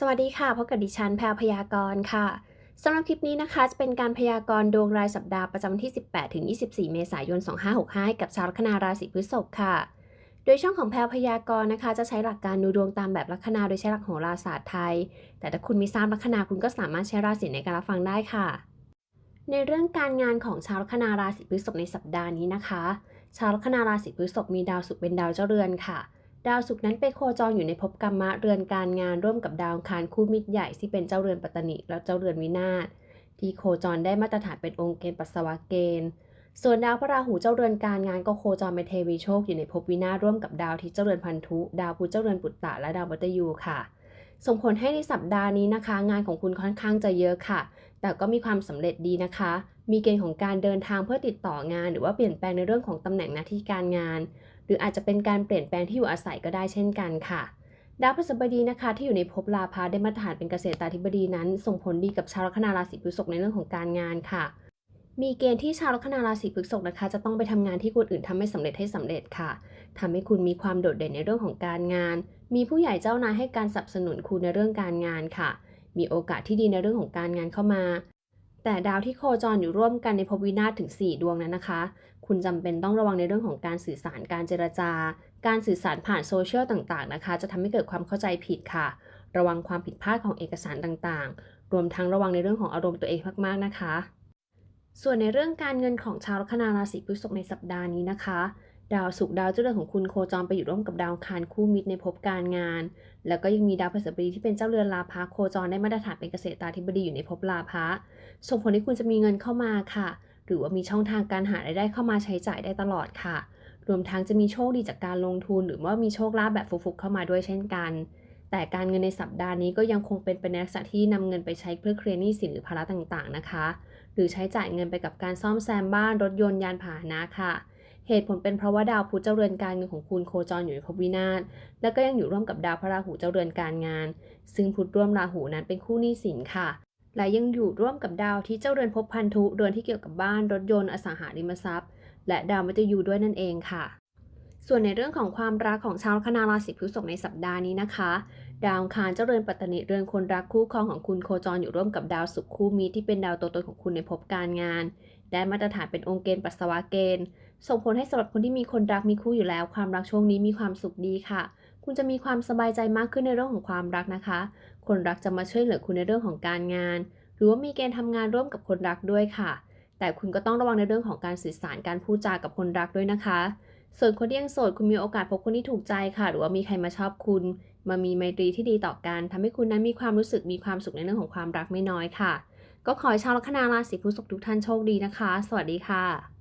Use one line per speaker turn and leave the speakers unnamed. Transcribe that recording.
สวัสดีค่ะพบกับดิฉันแพรพยากรณ์ค่ะสำหรับคลิปนี้นะคะ จะเป็นการพยากรณ์ดวงรายสัปดาห์ประจำวันที่ 18 ถึง 24 เมษายน 2565ให้กับชาวลัคนาราศีพฤษภค่ะ โดยช่องของแพรพยากรณ์นะคะ จะใช้หลักการดูดวงตามแบบลัคนาโดยใช้หลักโหราศาสตร์ไทย แต่ถ้าคุณม่ทราบลัคนาคุณก็สามารถใช้ราศีในการรับฟังได้ค่ะ ในเรื่องการงานของชาวลัคนาราศีพฤษภในสัปดาห์นี้นะคะ ชาวลัคนาราศีพฤษภมีดาวศุกร์เป็นดาวเจ้าเรือนค่ะ ดาวศุกร์นั้นไปโคจรอยู่ในภพกรรมะเรือนการงานร่วมกับดาวคารคู่มิตรใหญ่ที่เป็นเจ้าเรือนปัตตนิและเจ้าเรือนวินาศที่โคจรได้มาตรฐานเป็นองค์เกณฑ์ปัสสาวะเกณฑ์ ส่วนดาวพระราหูเจ้าเรือนการงานก็โคจรเป็นเทวีโชคอยู่ในภพวินาศร่วมกับดาวที่เจ้าเรือนพันธุ ดาวพุธเจ้าเรือนปุตตะและดาวมัตยูค่ะ ส่งผลให้ในสัปดาห์นี้นะคะ งานของคุณค่อนข้างจะเยอะค่ะ แต่ก็มีความสำเร็จดีนะคะ มีเกณฑ์ของการเดินทางเพื่อติดต่องาน หรือว่าเปลี่ยนแปลงในเรื่องของตำแหน่งหน้าที่การงาน หรืออาจจะเป็นการเปลี่ยนแปลงที่อยู่อาศัยก็ได้เช่นกันค่ะ ดาวพฤหัสบดีนะคะ ที่อยู่ในภพลาภาได้มาตรฐานเป็นเกษตราธิบดีนั้น ส่งผลดีกับชาวลัคนาราศีพฤษภในเรื่องของการงานค่ะ มีเกณฑ์ที่ชาวลัคนาราศีพฤษภนะคะ จะต้องไปทำงานที่คนอื่นทำไม่สำเร็จให้สำเร็จค่ะทำให้คุณมีความโดดเด่นในเรื่องของการงาน มีผู้ใหญ่เจ้านายให้การสนับสนุนคุณในเรื่องการงานค่ะ มีโอกาสที่ดีในเรื่องของการงานเข้ามา แต่ดาวที่โคจรอยู่ร่วมกันในภพวินาศถึง 4 ดวงนั้นนะคะ คุณจำเป็นต้องระวังในเรื่องของการสื่อสารการเจรจา การสื่อสารผ่านโซเชียลต่างๆนะคะ จะทำให้เกิดความเข้าใจผิดค่ะ ระวังความผิดพลาดของเอกสารต่างๆ รวมทั้งระวังในเรื่องของอารมณ์ตัวเองมากๆนะคะ ส่วนในเรื่องการเงินของชาวลัคนาราศีพฤษภในสัปดาห์นี้นะคะ ดาวศุกร์ดาวเจ้าเรือนของคุณโคจรไปอยู่ร่วมกับดาวคารคู่มิตรในภพการงาน แล้วก็ยังมีดาวพฤหัสบดีที่เป็นเจ้าเรือนลาภะโคจรได้มาตรฐานเป็นเกษตราธิบดีอยู่ในภพลาภะส่งผลให้คุณจะมีเงินเข้ามาค่ะ หรือว่ามีช่องทางการหารายได้เข้ามาใช้จ่ายได้ตลอดค่ะ รวมทั้งจะมีโชคดีจากการลงทุน หรือว่ามีโชคลาภแบบฟุกๆเข้ามาด้วยเช่นกัน แต่การเงินในสัปดาห์นี้ก็ยังคงเป็นไปในลักษณะที่นำเงินไปใช้เพื่อเคลียร์หนี้สินหรือภาระต่างๆนะคะ หรือใช้จ่ายเงินไปกับการซ่อมแซมบ้านรถยนต์ยานพาหนะค่ะ เหตุผลเป็นเพราะว่าดาวพุธเจ้าเรือนการเงินของคุณโคจรอยู่ในภพวินาศ แล้วก็ยังอยู่ร่วมกับดาวพระราหูเจ้าเรือนการงาน ซึ่งพุธร่วมราหูนั้นเป็นคู่หนี้สินค่ะ และยังอยู่ร่วมกับดาวที่เจ้าเรือนภพพันธุเรือนที่เกี่ยวกับบ้านรถยนต์อสังหาริมทรัพย์ และดาวมัตยูด้วยนั่นเองค่ะ ส่วนในเรื่องของความรักของชาวคนาราศีพฤษภในสัปดาห์นี้นะคะ ดาวคารเจ้าเรือนปัตตนิเรือนคนรักคู่ครองของคุณโคจรอยู่ร่วมกับดาวศุกร์คู่มีที่เป็นดาวตัวตนของคุณในภพการงาน ได้มาตรฐานเป็นองค์เกณฑ์ปัสสาวะเกณฑ์ ส่งผลให้สำหรับคนที่มีคนรักมีคู่อยู่แล้ว ความรักช่วงนี้มีความสุขดีค่ะ คุณจะมีความสบายใจมากขึ้นในเรื่องของความรักนะคะ คนรักจะมาช่วยเหลือคุณในเรื่องของการงาน หรือว่ามีเกณฑ์ทำงานร่วมกับคนรักด้วยค่ะ แต่คุณก็ต้องระวังในเรื่องของการสื่อสารการพูดจากับคนรักด้วยนะคะ ส่วนคนที่ยังโสดคุณมีโอกาสพบคนที่ถูกใจค่ะ หรือว่ามีใครมาชอบคุณ มามีไมตรีที่ดีต่อกันทำให้คุณนั้นมีความรู้สึกมีความสุขในเรื่องของความรักไม่น้อยค่ะ ก็ขอให้ชาวลัคนาราศีพฤษภทุกท่านโชคดีนะคะ สวัสดีค่ะ